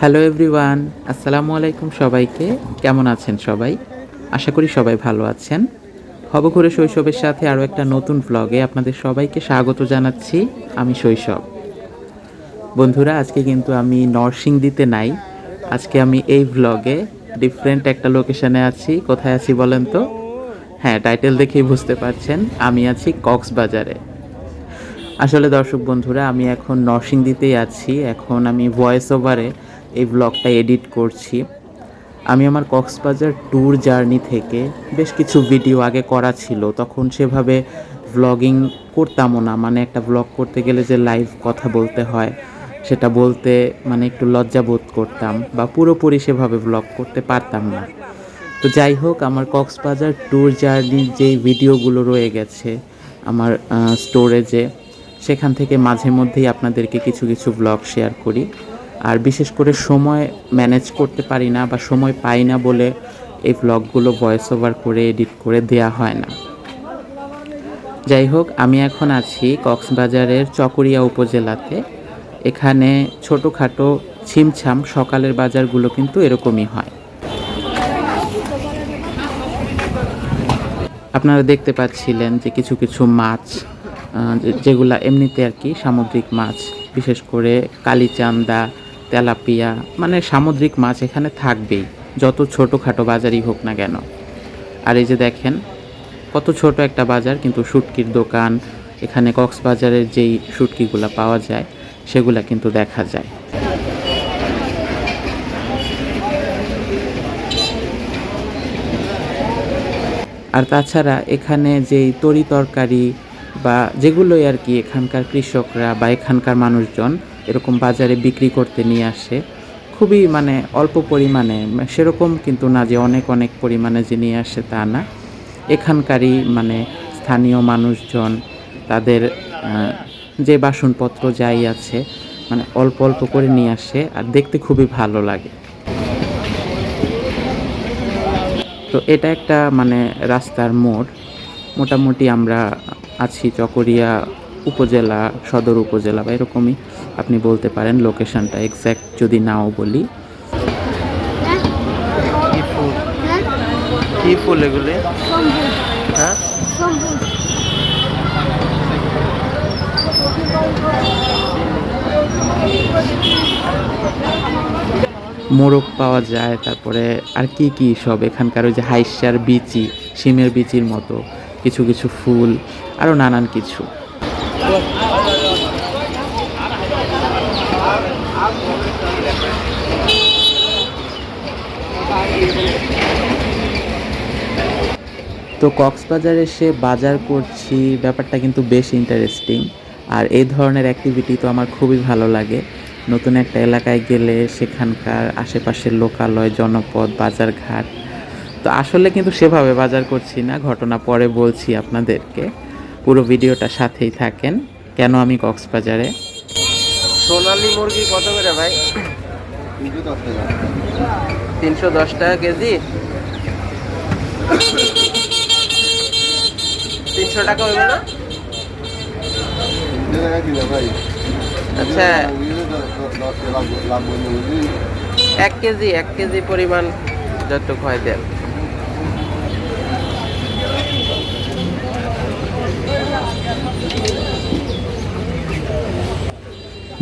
Hello everyone আসসালামু আলাইকুম সবাইকে। কেমন আছেন সবাই? আশা করি সবাই ভালো আছেন। হবঘুরে শৈশবের সাথে আরও একটা নতুন ভ্লগে আপনাদের সবাইকে স্বাগত জানাচ্ছি। আমি শৈশব। বন্ধুরা, আজকে কিন্তু আমি নরসিংদীতে নাই। আজকে আমি এই ভ্লগে ডিফারেন্ট একটা লোকেশানে আছি। কোথায় আছি বলেন তো? হ্যাঁ টাইটেল দেখেই বুঝতে পারছেন। আমি আছি কক্সবাজারে। আসলে দর্শক বন্ধুরা, আমি এখন নরসিংদীতেই আছি। এখন আমি ভয়েস ওভারে এই ব্লগটা এডিট করছি। আমি আমার কক্সবাজার ট্যুর জার্নি থেকে বেশ কিছু ভিডিও আগে করা ছিল, তখন সেভাবে ভ্লগিং করতামও না। মানে একটা ভ্লগ করতে গেলে যে লাইভ কথা বলতে হয়, সেটা বলতে মানে একটু লজ্জা বোধ করতাম বা পুরোপুরি সেভাবে ভ্লগ করতে পারতাম না। তো যাই হোক, আমার কক্সবাজার ট্যুর জার্নির যেই ভিডিওগুলো রয়ে গেছে আমার স্টোরেজে সেখান থেকে মাঝে মধ্যেই আপনাদেরকে কিছু কিছু ব্লগ শেয়ার করি। আর বিশেষ করে সময় ম্যানেজ করতে পারি না বা সময় পাই না বলে এই ব্লগগুলো ভয়েস ওভার করে এডিট করে দেয়া হয় না। যাই হোক, আমি এখন আছি কক্সবাজারের চকরিয়া উপজেলাতে। এখানে ছোটোখাটো ছিমছাম সকালের বাজারগুলো কিন্তু এরকমই হয়। আপনারা দেখতে পাচ্ছিলেন যে কিছু কিছু মাছ যেগুলা এমনিতে আর কি সামুদ্রিক মাছ, বিশেষ করে কালিচান্দা তেলাপিয়া মানে সামুদ্রিক মাছ এখানে থাকবেই, যত ছোটোখাটো বাজারই হোক না কেন। আর এই যে দেখেন, কত ছোট একটা বাজার, কিন্তু শুটকির দোকান, এখানে কক্সবাজারের যেই শুটকিগুলো পাওয়া যায়, সেগুলা কিন্তু দেখা যায়। আর তাছাড়া এখানে যেই তরি তরকারি বা যেগুলোই আর কি এখানকার কৃষকরা বা এখানকার মানুষজন এরকম বাজারে বিক্রি করতে নিয়ে আসে। খুবই মানে অল্প পরিমাণে, সেরকম কিন্তু না যে অনেক অনেক পরিমাণে যে নিয়ে আসে তা না। এখানকারই মানে স্থানীয় মানুষজন তাদের যে বাসনপত্র যাই আছে মানে অল্প অল্প করে নিয়ে আসে আর দেখতে খুবই ভালো লাগে। তো এটা একটা মানে রাস্তার মোড়। মোটামুটি আমরা আছি চকরিয়া উপজেলা সদর উপজেলা বা এরকমই আপনি বলতে পারেন লোকেশনটা এক্স্যাক্ট যদি নাও বলি। কি ফুল? এগুলি? হ্যাঁ? মোরগ পাওয়া যায় তারপরে আর কি কি সব? এখানকার ওই যে হাইসার বিচি শিমের বিচির মতো কিছু কিছু ফুল আরও নানান কিছু। তো কক্সবাজারে এসে বাজার করছি ব্যাপারটা কিন্তু বেশ ইন্টারেস্টিং আর এই ধরনের অ্যাক্টিভিটি তো আমার খুবই ভালো লাগে। নতুন একটা এলাকায় গেলে সেখানকার আশেপাশের লোকালয় জনপদ বাজারঘাট তো আসলে কিন্তু সেভাবে বাজার করছি না। ঘটনা পরে বলছি আপনাদেরকে। পুরো ভিডিওটা সাথেই থাকেন। কেন আমি কক্সবাজারে? সোনালি মুরগি কত করে ভাই? তিনশো দশ টাকা কেজি? তিনশো টাকা হইবে না? আচ্ছা। এক কেজি এক কেজি পরিমাণ যতটুকু হয় দেন।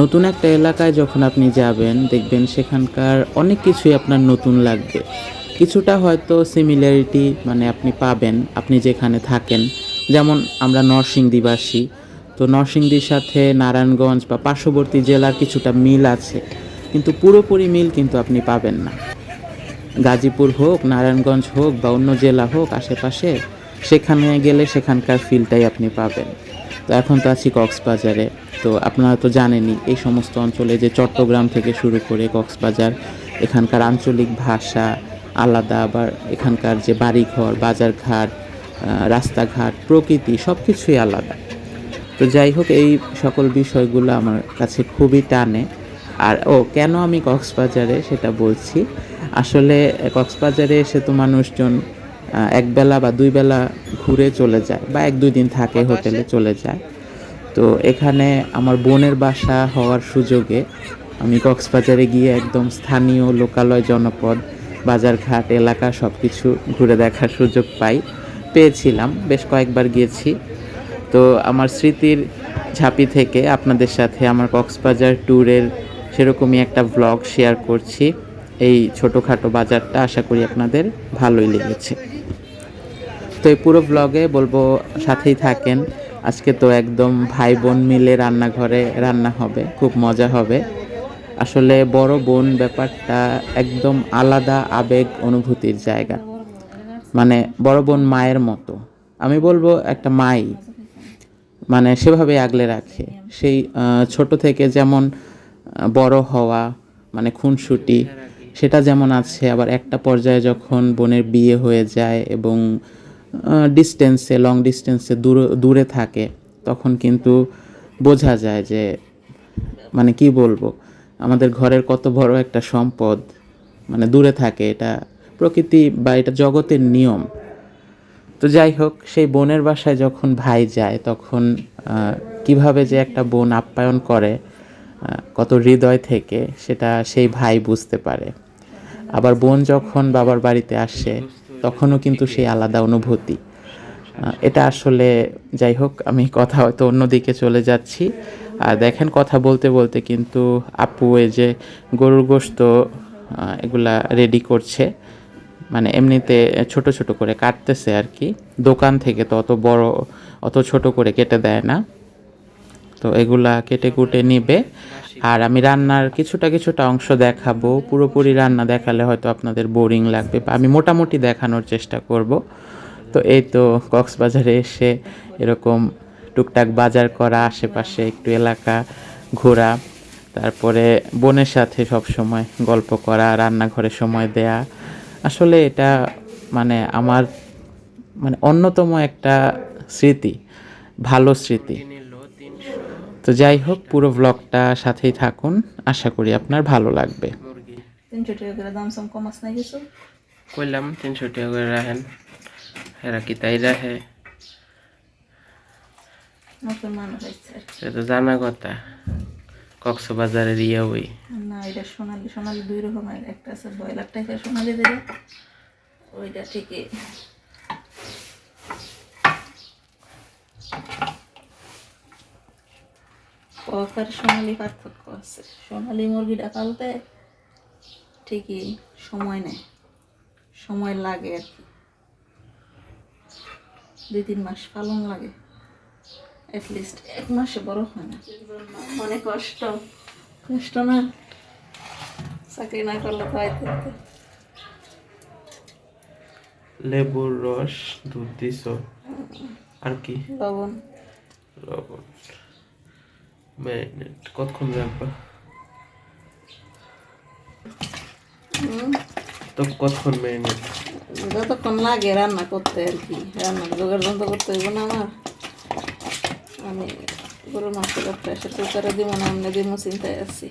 নতুন একটা এলাকায় যখন আপনি যাবেন দেখবেন সেখানকার অনেক কিছুই আপনার নতুন লাগবে। কিছুটা হয়তো সিমিলারিটি মানে আপনি পাবেন আপনি যেখানে থাকেন। যেমন আমরা নরসিংদীবাসী, তো নরসিংদীর সাথে নারায়ণগঞ্জ বা পার্শ্ববর্তী জেলার কিছুটা মিল আছে, কিন্তু পুরোপুরি মিল কিন্তু আপনি পাবেন না। গাজীপুর হোক, নারায়ণগঞ্জ হোক বা অন্য জেলা হোক আশেপাশে, সেখানে গেলে সেখানকার ফিলটাই আপনি পাবেন। তো এখন তো আছি কক্সবাজারে, তো আপনারা তো জানেনই এই সমস্ত অঞ্চলে যে চট্টগ্রাম থেকে শুরু করে কক্সবাজার, এখানকার আঞ্চলিক ভাষা আলাদা, আবার এখানকার যে বাড়িঘর, বাজারঘাট রাস্তাঘাট প্রকৃতি সব কিছুই আলাদা। তো যাই হোক এই সকল বিষয়গুলো আমার কাছে খুবই টানে। আর ও কেন আমি কক্সবাজারে সেটা বলছি? আসলে কক্সবাজারে এসে তো মানুষজন একবেলা বা দুই বেলা ঘুরে চলে যায় বা এক দুই দিন থাকে হোটেলে চলে যায়। তো এখানে আমার বোনের বাসা হওয়ার সুযোগে আমি কক্সবাজারে গিয়ে একদম স্থানীয় লোকালয় জনপদ বাজারঘাট এলাকা সব কিছু ঘুরে দেখার সুযোগ পাই। পেয়েছিলাম, বেশ কয়েকবার গিয়েছি। তো আমার স্মৃতির ঝাঁপি থেকে আপনাদের সাথে আমার কক্সবাজার ট্যুরের সেরকমই একটা ব্লগ শেয়ার করছি। এই ছোটোখাটো বাজারটা আশা করি আপনাদের ভালোই লেগেছে। তো এই পুরো ব্লগে বলব, সাথেই থাকেন। আজকে তো একদম ভাই বোন মিলে রান্নাঘরে রান্না হবে, খুব মজা হবে। আসলে বড় বোন ব্যাপারটা একদম আলাদা আবেগ অনুভূতির জায়গা। মানে বড় বোন মায়ের মতো। আমি বলব একটা মাই মানে সেভাবে আগলে রাখে। সেই ছোট থেকে যেমন বড় হওয়া মানে খুনসুটি, সেটা যেমন আছে, আবার একটা পর্যায়ে যখন বোনের বিয়ে হয়ে যায় এবং ডিস্টেন্সে লং ডিস্টেন্সে দূরে দূরে থাকে, তখন কিন্তু বোঝা যায় যে মানে কি বলব, আমাদের ঘরের কত বড় একটা সম্পদ মানে দূরে থাকে, এটা প্রকৃতি বা এটা জগতের নিয়ম। তো যাই হোক, সেই বোনের বাসায় যখন ভাই যায়, তখন কীভাবে যে একটা বোন আপ্যায়ন করে কত হৃদয় থেকে, সেটা সেই ভাই বুঝতে পারে। আবার বোন যখন বাবার বাড়িতে আসে, তখনও কিন্তু সেই আলাদা অনুভূতি। এটা আসলে, যাই হোক, আমি কথা হয়তো অন্যদিকে চলে যাচ্ছি। আর দেখেন, কথা বলতে বলতে কিন্তু আপু এই যে গরুর গোস্ত এগুলা রেডি করছে। মানে এমনিতে ছোট ছোট করে কাটতেছে আর কি। দোকান থেকে তো অত বড়, অত ছোট করে কেটে দেয় না। তো এগুলা কেটে কুটে নিবে। আর আমি রান্নার কিছুটা কিছুটা অংশ দেখাবো। পুরোপুরি রান্না দেখালে হয়তো আপনাদের বোরিং লাগবে আমি মোটামুটি দেখানোর চেষ্টা করব। তো এই তো কক্সবাজারে এসে এরকম টুকটাক বাজার করা, আশেপাশে একটু এলাকা ঘোরা, তারপরে বোনের সাথে সব সময় গল্প করা, রান্নাঘরে সময় দেয়া আসলে এটা মানে আমার মানে অন্যতম একটা স্মৃতি ভালো স্মৃতি। তো যাই হোক পুরো ব্লগটা সাথেই থাকুন। আশা করি আপনার ভালো লাগবে। মুরগি তিনশো টাকা করে দাম সাম কম আছে কিছু কইলাম তিনশো টাকা করে রাখেন। এরা কি তাই রাখে? মানুষ তো জানা কথা। কক্সবাজারের ইয়ে ওই। না, এটা সোনালি সোনালি দুই রকমের। একটা আছে ব্রয়লার টাইপের সোনালি দিলে ওইটা ঠিকই। কক আর সোনালি পার্থক্য আছে। সোনালি মুরগিটা পালতে ঠিকই সময় নেয়। সময় লাগে আর কি। দুই, তিন মাস পালন লাগে। অ্যাটলিস্ট এক মাসে বড় হয় না। অনেক কষ্ট। কষ্ট না। চাকরি না করলে হতো। লেবুর রস দুধ দিছ। আর কি? লবণ। লবণ। ম্যারিনেট। কতক্ষণ রাখবা? হুম, তো কতক্ষণ ম্যারিনেট? যতক্ষণ লাগে রান্না করতে আর কি। রান্না জোগাড় যন্ত্র করতে হইব না আমার। আমি গরুর মাংস প্রেশার কুকারে দিব না এমনি দিব চিন্তায় আছি।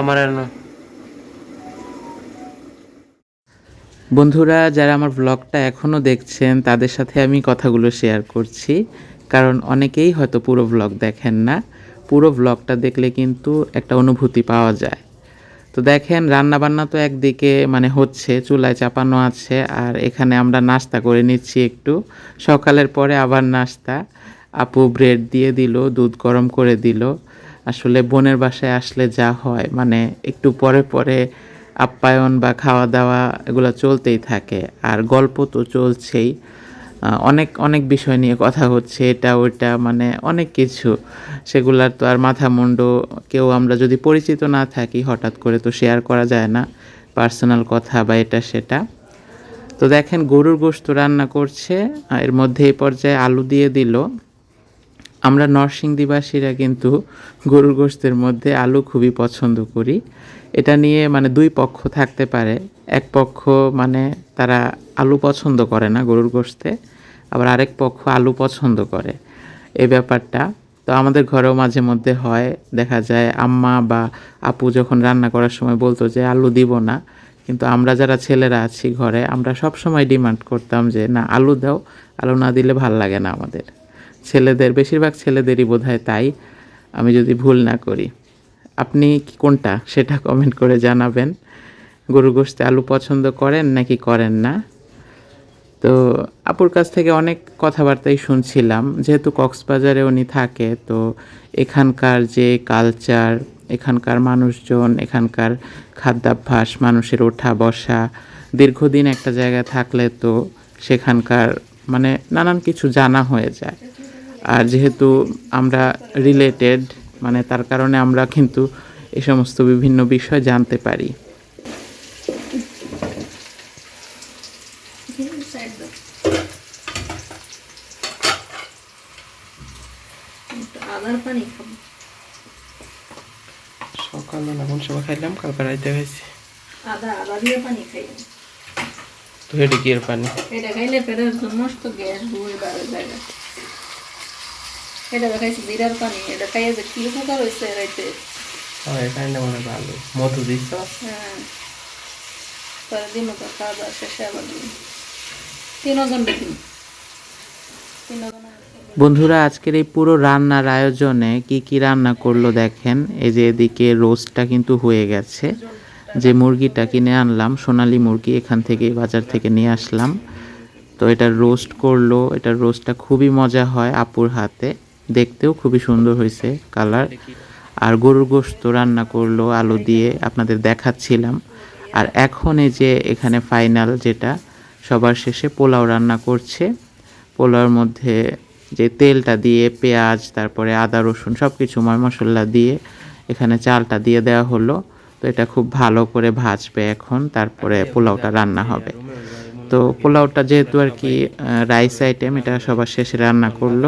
আমার না বন্ধুরা, যারা আমার ব্লগটা এখনও দেখছেন, তাদের সাথে আমি কথাগুলো শেয়ার করছি। কারণ অনেকেই হয়তো পুরো ব্লগ দেখেন না। পুরো ব্লগটা দেখলে কিন্তু একটা অনুভূতি পাওয়া যায়। তো দেখেন রান্না বান্না তো একদিকে মানে হচ্ছে, চুলায় চাপানো আছে, আর এখানে আমরা নাস্তা করে নিচ্ছি একটু। সকালের পরে আবার নাস্তা। আপু ব্রেড দিয়ে দিল, দুধ গরম করে দিল। আসলে বোনের বাসায় আসলে যা হয় মানে একটু পরে পরে আপ্যায়ন বা খাওয়া দাওয়া এগুলো চলতেই থাকে। আর গল্প তো চলছেই। অনেক অনেক বিষয় নিয়ে কথা হচ্ছে, এটা, ওইটা মানে অনেক কিছু। সেগুলার তো আর মাথা মুন্ডু, কেউ আমরা যদি পরিচিত না থাকি, হঠাৎ করে তো শেয়ার করা যায় না পার্সোনাল কথা বা এটা, সেটা। তো দেখেন, গরুর গোশত রান্না করছে এর মধ্যে এই পর্যায়ে আলু দিয়ে দিল। আমরা নরসিংদীবাসীরা কিন্তু গরুর গোশতের মধ্যে আলু খুবই পছন্দ করি। এটা নিয়ে মানে দুই পক্ষ থাকতে পারে। এক পক্ষ মানে তারা আলু পছন্দ করে না গরুর গোশতে, আবার আরেক পক্ষ আলু পছন্দ করে। এই ব্যাপারটা। তো আমাদের ঘরেও মাঝে মধ্যে হয়। দেখা যায় আম্মা বা আপু যখন রান্না করার সময় বলতো যে, আলু দিব না। কিন্তু আমরা যারা ছেলেরা আছি ঘরে, আমরা সব সময় ডিমান্ড করতাম যে, না, আলু দাও। আলু না দিলে ভালো লাগে না আমাদের। ছেলেদের, বেশিরভাগ ছেলেদেরই বোধ হয় তাই। আমি যদি ভুল না করি, আপনি কোনটা সেটা কমেন্ট করে জানাবেন। গরু গোশতে আলু পছন্দ করেন নাকি করেন না? তো আপুর কাছ থেকে অনেক কথাবার্তাই শুনছিলাম। যেহেতু কক্সবাজারে উনি থাকে, তো এখানকার যে কালচার এখানকার মানুষজন, এখানকার খাদ্যাভ্যাস, মানুষের ওঠা বসা, দীর্ঘদিন একটা জায়গায় থাকলে তো সেখানকার মানে নানান কিছু জানা হয়ে যায়। আর যেহেতু আমরা রিলেটেড মানে তার কারণে আমরা কিন্তু এ সমস্ত বিভিন্ন বিষয় জানতে পারি। সকালে খাইলাম কালকে রাইতে খাইছি। আদা আদা দিয়ে পানি খাই তো এটা কি এর পানি? এটা খাইলে পেটের সমস্ত গ্যাস বাড়ে এটা দেখাইছি জিরার পানি এটা খাইয়ে যে কি উপকার হয়েছে রাইতে হয় এখানে মনে ভালো মধু দিছ হ্যাঁ পরে দিন তো খাওয়া দাওয়া শেষে আবার দিন তিনজন দেখিন তিনজন বন্ধুরা আজকের এই পুরো রান্নার আয়োজনে কি কি রান্না করল দেখেন? এই যে এদিকে রোস্টটা কিন্তু হয়ে গেছে। যে মুরগিটা কিনে আনলাম সোনালি মুরগি এখান থেকে বাজার থেকে নিয়ে আসলাম। তো এটা রোস্ট করল। এটা রোস্টটা খুবই মজা হয় আপুর হাতে। দেখতেও খুবই সুন্দর হয়েছে কালার। আর গরুর গোস্ত রান্না করল, আলু দিয়ে আপনাদের দেখাচ্ছিলাম। আর এখন এই যে এখানে ফাইনাল যেটা, সবার শেষে পোলাও রান্না করছে। পোলাওর মধ্যে যে তেলটা দিয়ে পেঁয়াজ, তারপরে আদা, রসুন সব কিছু ময় মশলা দিয়ে এখানে চালটা দিয়ে দেওয়া হলো। তো এটা খুব ভালো করে ভাজবে এখন, তারপরে পোলাওটা রান্না হবে। তো পোলাওটা যেহেতু আর কি রাইস আইটেম এটা সবার শেষে রান্না করল।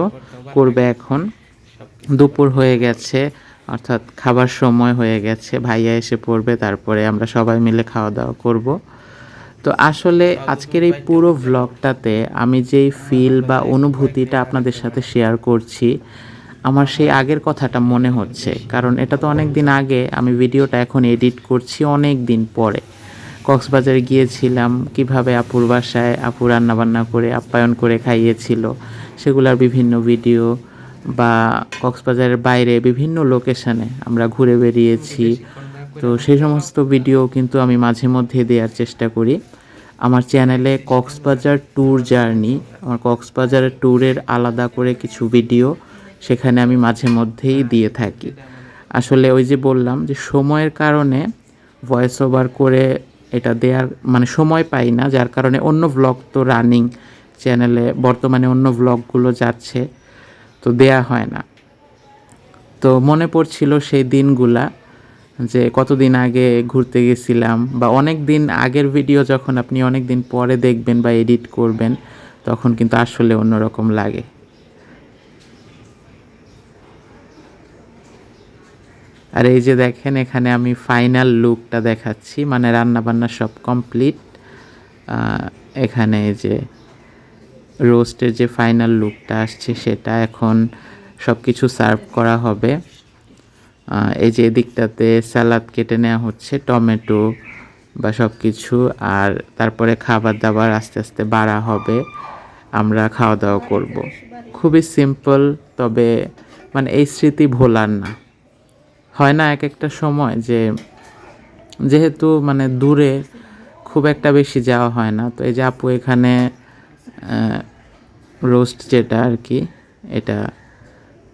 করবে এখন। দুপুর হয়ে গেছে, অর্থাৎ খাবার সময় হয়ে গেছে। ভাইয়া এসে পড়বে, তারপরে আমরা সবাই মিলে খাওয়া দাওয়া করব। তো আসলে আজকের এই পুরো ভ্লগটাতে আমি যেই ফিল বা অনুভূতিটা আপনাদের সাথে শেয়ার করছি, আমার সেই আগের কথাটা মনে হচ্ছে। কারণ এটা তো অনেক দিন আগে আমি ভিডিওটা এখন এডিট করছি অনেক দিন পরে। কক্সবাজারে গিয়েছিলাম, কীভাবে আপুর বাসায় আপু রান্নাবান্না করে আপ্যায়ন করে খাইয়েছিল সেগুলোর বিভিন্ন ভিডিও বা কক্সবাজারের বাইরে বিভিন্ন লোকেশনে আমরা ঘুরে বেরিয়েছি। তো সেই সমস্ত ভিডিও কিন্তু আমি মাঝে মধ্যে দেওয়ার চেষ্টা করি। আমার চ্যানেলে কক্সবাজার ট্যুর জার্নি, আমার কক্সবাজারের ট্যুরের আলাদা করে কিছু ভিডিও সেখানে আমি মাঝে মধ্যেই দিয়ে থাকি। আসলে ওই যে বললাম যে সময়ের কারণে ভয়েস ওভার করে এটা দেওয়ার মানে সময় পাই না, যার কারণে অন্য ব্লগ তো রানিং চ্যানেলে বর্তমানে অন্য ব্লগগুলো যাচ্ছে, তো দেয়া হয় না। তো মনে পড়ছিল সেই দিনগুলা, যে কতদিন আগে ঘুরতে গেছিলাম, বা অনেক দিন আগের ভিডিও যখন আপনি অনেক দিন পরে দেখবেন বা এডিট করবেন, তখন কিন্তু আসলে অন্যরকম লাগে। আর এই যে দেখেন, এখানে আমি ফাইনাল লুকটা দেখাচ্ছি মানে রান্না বান্না সব কমপ্লিট এখানে এই যে রোস্টের যে ফাইনাল লুকটা আসছে, সেটা এখন সব কিছু সার্ভ করা হবে। এই যে এদিকটাতে স্যালাড কেটে নেওয়া হচ্ছে, টমেটো বা সব কিছু আর তারপরে খাবার দাবার আস্তে আস্তে বাড়া হবে। আমরা খাওয়া দাওয়া করব। খুবই সিম্পল তবে মানে এই স্মৃতি ভোলার না। হয় না এক একটা সময় যে যেহেতু মানে দূরে খুব একটা বেশি যাওয়া হয় না, তো এই যে আপু এখানে রোস্ট যেটা আর কি এটা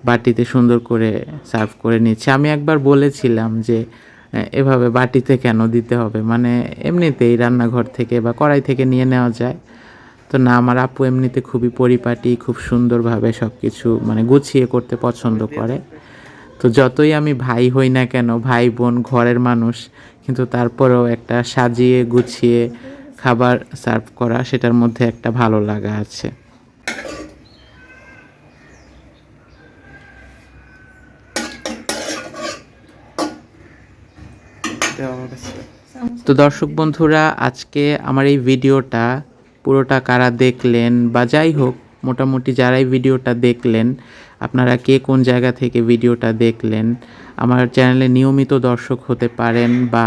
বাটিতে সুন্দর করে সার্ভ করে নিচ্ছে। আমি একবার বলেছিলাম যে এভাবে বাটিতে কেন দিতে হবে? মানে এমনিতেই রান্নাঘর থেকে বা কড়াই থেকে নিয়ে নেওয়া যায়। তো না, আমার আপু এমনিতে খুবই পরিপাটি, খুব সুন্দরভাবে সব কিছু মানে গুছিয়ে করতে পছন্দ করে। তো যতই আমি ভাই হই না কেন, ভাই, বোন, ঘরের মানুষ, কিন্তু তারপরেও একটা সাজিয়ে গুছিয়ে খাবার সার্ভ করা, সেটার মধ্যে একটা ভালো লাগা আছে। তো দর্শক বন্ধুরা আজকে আমার এই ভিডিওটা পুরোটা কারা দেখলেন বা যাই হোক মোটামুটি যারাই ভিডিওটা দেখলেন, আপনারা কে কোন জায়গা থেকে ভিডিওটা দেখলেন, আমার চ্যানেলে নিয়মিত দর্শক হতে পারেন বা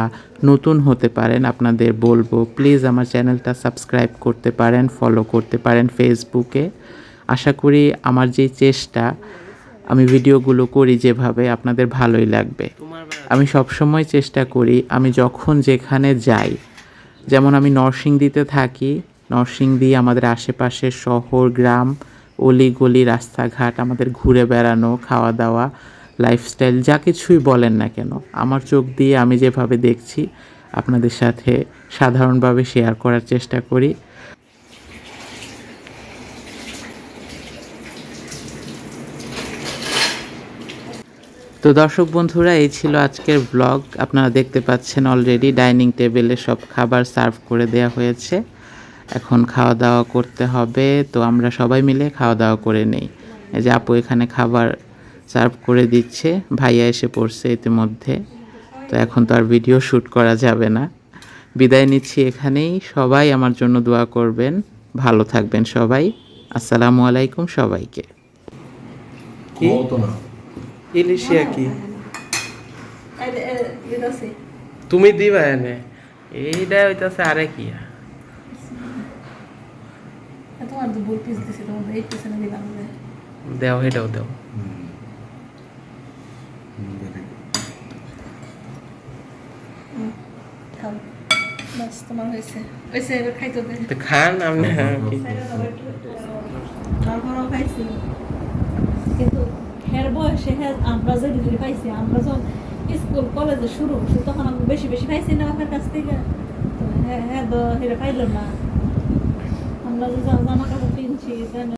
নতুন হতে পারেন, আপনাদের বলব প্লিজ আমার চ্যানেলটা সাবস্ক্রাইব করতে পারেন ফলো করতে পারেন ফেসবুকে আশা করি আমার যে চেষ্টা, আমি ভিডিওগুলো করি যেভাবে, আপনাদের ভালোই লাগবে। আমি সবসময় চেষ্টা করি, আমি যখন যেখানে যাই, যেমন আমি নরসিংদীতে থাকি নরসিংদী, আমাদের আশেপাশের শহর, গ্রাম অলি গলি রাস্তাঘাট, আমাদের ঘুরে বেড়ানো খাওয়া দাওয়া লাইফস্টাইল যা কিছুই বলেন না কেন। আমার চোখ দিয়ে আমি যেভাবে দেখছি, আপনাদের সাথে সাধারণভাবে শেয়ার করার চেষ্টা করি। তো দর্শক বন্ধুরা, এই ছিল আজকের ব্লগ আপনারা দেখতে পাচ্ছেন অলরেডি ডাইনিং টেবিলে সব খাবার সার্ভ করে দেওয়া হয়েছে। এখন খাওয়া দাওয়া করতে হবে তো আমরা সবাই মিলে খাওয়া দাওয়া করে নেই। এই যে আপু এখানে খাবার সার্ভ করে দিচ্ছে ভাইয়া এসে পড়ছে ইতিমধ্যে। তো এখন তো আর ভিডিও শ্যুট করা যাবে না। বিদায় নিচ্ছি এখানেই। সবাই আমার জন্য দোয়া করবেন। ভালো থাকবেন সবাই। আসসালামু আলাইকুম সবাইকে। কি? ইলিশিয়া কি? তুমি দিবা এনে। এইটা হইতাছে আরে কি তোমার ভুল পিস দিছি তোমার এই পিছনে দিলাম দেও এটাও দেও। খান খাইছি। কিন্তু হের বয়সে আমরা যে ডিগ্রি পাইছি আমরা যখন স্কুল কলেজে শুরু তখন আমি বেশি বেশি পাইছি না কাছ থেকে। হ্যাঁ হ্যাঁ তো হেরে পাইল না। আমরা যে জামা কাপড় কিনছি